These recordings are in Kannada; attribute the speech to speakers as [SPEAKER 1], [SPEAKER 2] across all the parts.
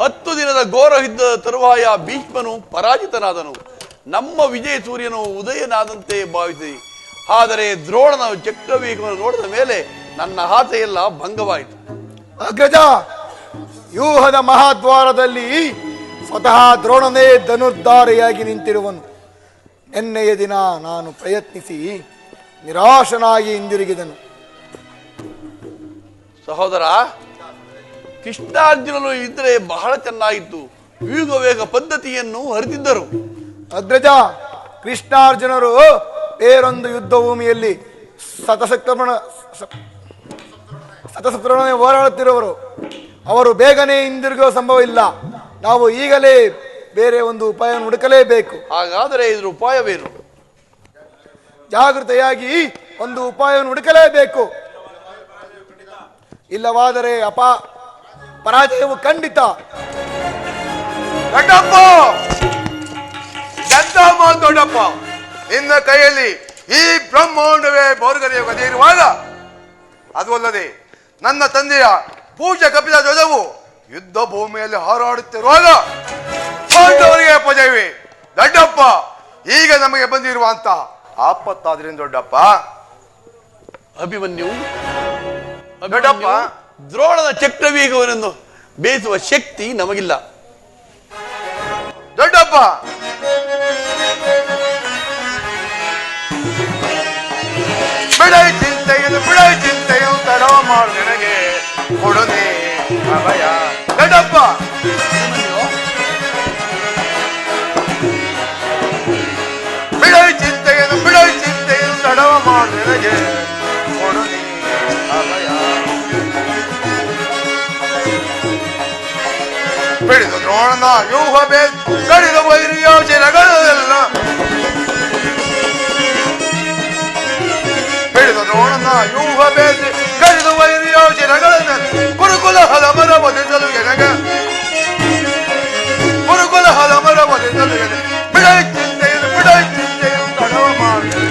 [SPEAKER 1] ಹತ್ತು ದಿನದ ಘೋರ ಯುದ್ಧದ ತರುವಾಯ ಭೀಷ್ಮನು ಪರಾಜಿತನಾದನು. ನಮ್ಮ ವಿಜಯ ಸೂರ್ಯನು ಉದಯನಾದಂತೆ ಭಾವಿಸಿ ಆದರೆ ದ್ರೋಣನ ಚಕ್ರವೇಗವನ್ನು ನೋಡಿದ ಮೇಲೆ ನನ್ನ ಆಸೆಯೆಲ್ಲ ಭಂಗವಾಯಿತು.
[SPEAKER 2] ಅಗ್ರಜ ವ್ಯೂಹದ ಮಹಾದ್ವಾರದಲ್ಲಿ ಸ್ವತಃ ದ್ರೋಣನೇ ಧನುರ್ಧಾರೆಯಾಗಿ ನಿಂತಿರುವನು. ನಿನ್ನೆಯ ದಿನ ನಾನು ಪ್ರಯತ್ನಿಸಿ ನಿರಾಶನಾಗಿ ಹಿಂದಿರುಗಿದನು.
[SPEAKER 1] ಸಹೋದರ ಕೃಷ್ಣಾರ್ಜುನನು ಇದ್ರೆ ಬಹಳ ಚೆನ್ನಾಗಿತ್ತು. ವೇಗ ವೇಗ ಪದ್ಧತಿಯನ್ನು ಹರಿದಿದ್ದರು
[SPEAKER 2] ಅಗ್ರಜ ಕೃಷ್ಣಾರ್ಜುನರು ಬೇರೊಂದು ಯುದ್ಧ ಭೂಮಿಯಲ್ಲಿ ಸತಸಕ್ರಮಣ ಸತಸಕ್ರಮಣ ಹೋರಾಡುತ್ತಿರುವರು ಅವರು ಬೇಗನೆ ಹಿಂದಿರುಗುವ ಸಂಭವ ಇಲ್ಲ. ನಾವು ಈಗಲೇ ಬೇರೆ ಒಂದು ಉಪಾಯ ಹುಡುಕಲೇಬೇಕು.
[SPEAKER 1] ಹಾಗಾದರೆ ಇದ್ರ ಉಪಾಯವೇನು?
[SPEAKER 2] ಜಾಗೃತೆಯಾಗಿ ಒಂದು ಉಪಾಯವನ್ನು ಹುಡುಕಲೇಬೇಕು. ಇಲ್ಲವಾದರೆ ಅಪ ಪರಾಜಯವು ಖಂಡಿತ.
[SPEAKER 3] ದೊಡ್ಡಪ್ಪ ಎಂತ ದೊಡ್ಡಪ್ಪ! ನಿನ್ನ ಕೈಯಲ್ಲಿ ಈ ಬ್ರಹ್ಮಾಂಡವೇ ಬೋರ್ಗರೆಯ ಕಥೆ ಇರುವಾಗ ಅದು ಅಲ್ಲದೆ ನನ್ನ ತಂದೆಯ ಪೂಜೆ ಕಪಿದ ಧ್ವಜವು ಯುದ್ಧ ಭೂಮಿಯಲ್ಲಿ ಹಾರಾಡುತ್ತಿರುವಾಗ ಪಾಂಡವರಿಗೆ ಪದವಿ. ದೊಡ್ಡಪ್ಪ ಈಗ ನಮಗೆ ಬಂದಿರುವಂತ ಆಪತ್ತಾದ್ರಿಂದ ದೊಡ್ಡಪ್ಪ.
[SPEAKER 1] ಅಭಿಮನ್ಯು.
[SPEAKER 3] ದೊಡ್ಡಪ್ಪ.
[SPEAKER 1] ಅಭಿಮನ್ಯು, ದ್ರೋಣನ ಚಕ್ರವೇಗವನ್ನು ಬೇಯಿಸುವ ಶಕ್ತಿ ನಮಗಿಲ್ಲ.
[SPEAKER 3] ದೊಡ್ಡಪ್ಪ! ಬಿಡೈ ಚಿಂತೆಯನ್ನು ಬಿಡೈ ಚಿಂತೆಯು ತಡ ಮಾಡು ನಿನಗೆ. ಕೊಡುನೆ ಅಭಯ ದೊಡ್ಡಪ್ಪ! Perdido trona, yuha ben, perdido bayrıya, çelakana della. Perdido trona, yuha ben, perdido bayrıya, çelakana della. Kurukula halamara bodenzalı genaka. Kurukula halamara bodenzalı genaka. Bırak çindeyin, bırak çindeyin, kanava mağdur.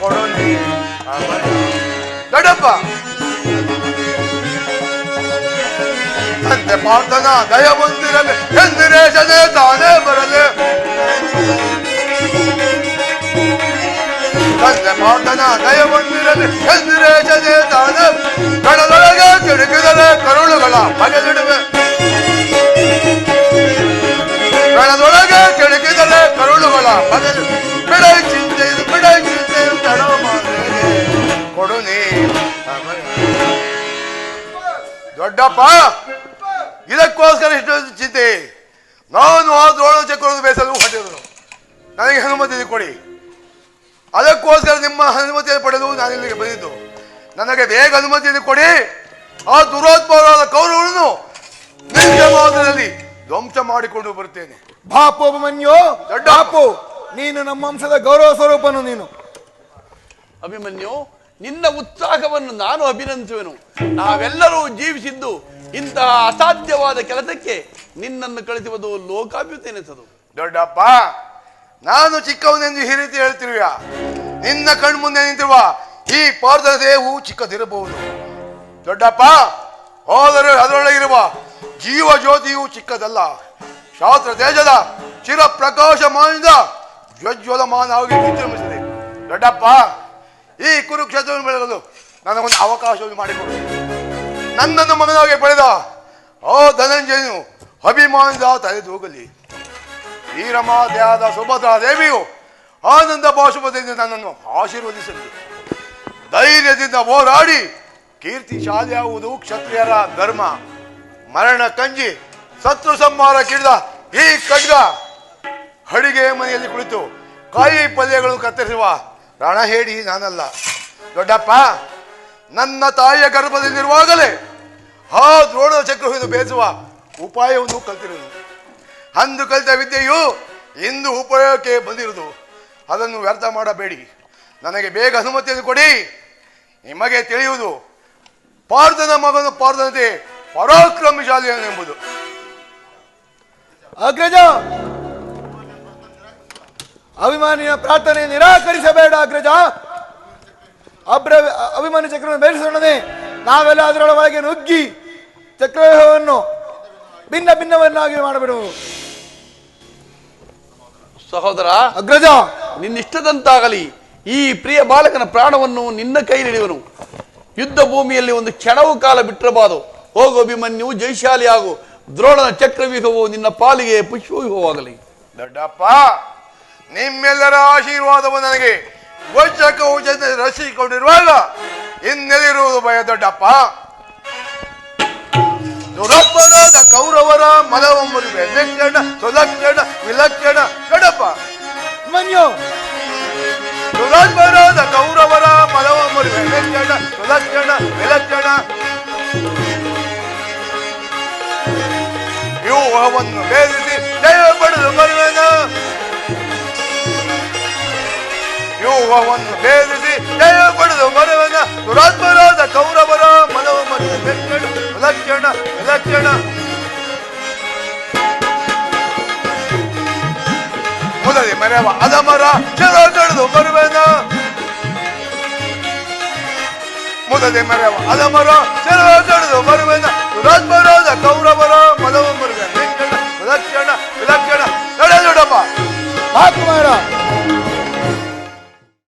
[SPEAKER 3] Koroni, abana. Dadapa. Dadapa. ಪಾರ್ಥನ ದಯ ಬಂದಿರಲಿ ಎಂದಿರೇಶನೇ ತಾನೇ ಬರಲಿ ತಂದೆ ಪಾರ್ಥನ ದಯ ಬಂದಿರಲಿ ಎಂದಿರೇಶನೇ ತಾನೇ ಕಡಲೊಳಗೆ ತಿರುಗಿದಲೆ ಕರುಳುಗಳ ಬಗೆದಿಡುವೆ ಕಣದೊಳಗೆ ಕೆಣಕಿದಲೆ ಕರುಳುಗಳ ಬಗೆದು ಬಿಡೈ ಚಿಂತೆಯನ್ನು ಬಿಡೈ ಚಿಂತೆಯನ್ನು ತಡ ಮಾಡಿ ಕೊಡು ನೀ ಅಭಯ. ದೊಡ್ಡಪ್ಪ ಇದಕ್ಕೋಸ್ಕರ ಇಷ್ಟೊಂದು ಚಿಂತೆ. ನಾನು ಆ ದ್ರೋಣ ಚಕ್ರವನ್ನು ಬೇಸಲು ಹೊಟ್ಟಿರುವುದು ನನಗೆ ಅನುಮತಿ ಕೊಡಿ. ಅದಕ್ಕೋಸ್ಕರ ನಿಮ್ಮ ಅನುಮತಿಯನ್ನು ಪಡೆದು ನಾನು ಇಲ್ಲಿಗೆ ಬಂದಿದ್ದು. ನನಗೆ ಬೇಗ ಅನುಮತಿಯನ್ನು ಕೊಡಿ. ಆ ದುರೋತ್ಪವರಾದ ಕೌರವರನ್ನು ಮಾತ್ರದಲ್ಲಿ ಧ್ವಂಸ ಮಾಡಿಕೊಂಡು ಬರುತ್ತೇನೆ.
[SPEAKER 2] ಬಾಪು ಅಭಿಮನ್ಯು
[SPEAKER 3] ದೊಡ್ಡ-
[SPEAKER 2] ಬಾಪು. ನೀನು ನಮ್ಮ ವಂಶದ ಗೌರವ ಸ್ವರೂಪನು ನೀನು.
[SPEAKER 1] ಅಭಿಮನ್ಯು ನಿನ್ನ ಉತ್ಸಾಹವನ್ನು ನಾನು ಅಭಿನಂದಿಸುವೆನು. ನಾವೆಲ್ಲರೂ ಜೀವಿಸಿದ್ದು ಇಂತಹ ಅಸಾಧ್ಯವಾದ ಕೆಲಸಕ್ಕೆ ನಿನ್ನನ್ನು ಕಳಿಸುವುದು ಲೋಕಾಭ್ಯುತೆನಿಸದು
[SPEAKER 3] ದೊಡ್ಡಪ್ಪ, ನಾನು ಚಿಕ್ಕವನೆಂದು ಈ ರೀತಿ ಹೇಳ್ತಿರುವ ನಿನ್ನ ಕಣ್ಮುಂದೆ ನಿಂತಿರುವ ಈ ಪಾರ್ದ ದೇಹವು ಚಿಕ್ಕದಿರಬಹುದು. ದೊಡ್ಡಪ್ಪ, ಹೋದರೆ ಅದರೊಳಗಿರುವ ಜೀವ ಜ್ಯೋತಿಯು ಚಿಕ್ಕದಲ್ಲ. ಶಾಸ್ತ್ರ ತೇಜದ ಚಿರ ಪ್ರಕಾಶಮಾನದ ಜ್ವಜ್ವಲಮಾನವಾಗಿ ವಿಜೃಂಭಿಸಿದೆ ದೊಡ್ಡಪ್ಪ, ಈ ಕುರುಕ್ಷೇತ್ರವನ್ನು ಬೆಳೆಯಲು ನನಗೊಂದು ಅವಕಾಶವನ್ನು ಮಾಡಿಕೊಡು. ನನ್ನನ್ನು ಮಗನಾಗಿ ಪಡೆದ ಆ ಧನಂಜಯನು ಅಭಿಮಾನದ ತಲೆದೂಗಲಿ. ವೀರಮಾತೆಯಾದ ಸುಭದ್ರಾ ದೇವಿಯು ಆನಂದ ಭಾಷುಪದಿಂದ ನನ್ನನ್ನು ಆಶೀರ್ವದಿಸಲಿ. ಧೈರ್ಯದಿಂದ ಹೋರಾಡಿ ಕೀರ್ತಿ ಶಾಲೆಯಾಗುವುದು ಕ್ಷತ್ರಿಯರ ಧರ್ಮ. ಮರಣ ಕಂಜಿ, ಸತ್ರು ಸಂಹಾರ ಕಿಡಿದ ಈ ಖಡ್ಗ ಅಡಿಗೆ ಮನೆಯಲ್ಲಿ ಕುಳಿತು ಕಾಯಿ ಪಲ್ಯಗಳು ಕತ್ತರಿಸುವ ರಣಹೇಡಿ ನಾನಲ್ಲ. ದೊಡ್ಡಪ್ಪ, ನನ್ನ ತಾಯಿಯ ಗರ್ಭದಲ್ಲಿರುವಾಗಲೇ ಆ ದ್ರೋಣ ಚಕ್ರವನ್ನು ಬೇಸುವ ಉಪಾಯವನ್ನು ಕಲ್ತಿರುವುದು. ಅಂದು ಕಲಿತ ವಿದ್ಯೆಯು ಇಂದು ಉಪಯೋಗಕ್ಕೆ ಬಂದಿರುವುದು. ಅದನ್ನು ವ್ಯರ್ಥ ಮಾಡಬೇಡಿ. ನನಗೆ ಬೇಗ ಅನುಮತಿಯನ್ನು ಕೊಡಿ. ನಿಮಗೆ ತಿಳಿಯುವುದು ಪಾರ್ಧನ ಮಗನು ಪಾರ್ಥನತೆ ಪರಾಕ್ರಮಶಾಲಿಯನ್ನು ಎಂಬುದು.
[SPEAKER 2] ಅಗ್ರಜ! ಅಭಿಮಾನಿಯ ಪ್ರಾರ್ಥನೆ ನಿರಾಕರಿಸಬೇಡ ಅಗ್ರಜ! ಅಬ್ರ ಅಭಿಮಾನಿ ಚಕ್ರವನ್ನು ಬೇರಿಸೋಣನೆ ನಾವೆಲ್ಲ ಅದರೊಳಗೆ ನುಗ್ಗಿ ಚಕ್ರವ್ಯೂಹವನ್ನು ಭಿನ್ನ ಭಿನ್ನವನ್ನಾಗಿ ಮಾಡಬಿಡು.
[SPEAKER 1] ಸಹೋದರ
[SPEAKER 2] ಅಗ್ರಜ!
[SPEAKER 1] ನಿನ್ನಿಷ್ಟದಂತಾಗಲಿ ಈ ಪ್ರಿಯ ಬಾಲಕನ ಪ್ರಾಣವನ್ನು ನಿನ್ನ ಕೈಲಿಡುವನು ಯುದ್ಧ ಭೂಮಿಯಲ್ಲಿ ಒಂದು ಕ್ಷಣವು ಕಾಲ ಬಿಟ್ಟಿರಬಾರದು. ಹೋಗು ಅಭಿಮನ್ಯು ಜೈಶಾಲಿ ಆಗು ದ್ರೋಣನ ಚಕ್ರವ್ಯೂಹವು ನಿನ್ನ ಪಾಲಿಗೆ ಪುಷ್ಪವ್ಯೂಹವಾಗಲಿ.
[SPEAKER 3] ದೊಡ್ಡಪ್ಪ ನಿಮ್ಮೆಲ್ಲರ ಆಶೀರ್ವಾದವು ನನಗೆ ವಂಚಕವು ಜನ ರಚಿಸಿಕೊಂಡಿರುವಾಗ ಇನ್ನೆಲ್ಲಿರುವುದು ಭಯ ದೊಡ್ಡಪ್ಪ? ದುರಪ್ಪರಾದ ಕೌರವರ ಮಲವಮ್ಮರು ಲಕ್ಷಣ ಸುಲಕ್ಷಣ ವಿಲಕ್ಷಣ ಕಡಪ.
[SPEAKER 2] ಮನ್ಯೋ.
[SPEAKER 3] ದುರಪ್ಪರಾದ ಕೌರವರ ಮಲವಮ್ಮರು ಲಕ್ಷಣ ಸುಲಕ್ಷಣ ವಿಲಕ್ಷಣ. ವ್ಯೂಹವನ್ನು ಭೇದಿಸಿ ಜಯ ಪಡೆದು ಬರುವೆನ ವ್ಯೂಹವನ್ನು ಭೇದಿಸಿ ಜಯ ಪಡೆದು ಬರುವೆನ ದುರಾತ್ಮರಾದ ಕೌರವರ ಮನವ ಮರಿದ ಲಕ್ಷಣ ವಿಲಕ್ಷಣ ವಿಲಕ್ಷಣ ಮುದಲಿ ಮರೆವ ಅದಮರ ಚರ ಕಳೆದು ಬರುವೆನ ಮುದಲಿ ಮರೆವ ಅದಮರ ಚರ ಕಳೆದು ಬರುವೆನ ದುರಾತ್ಮರಾದ ಕೌರವರ ಮನವ ಮರಿದ ಲಕ್ಷಣ ವಿಲಕ್ಷಣ ವಿಲಕ್ಷಣ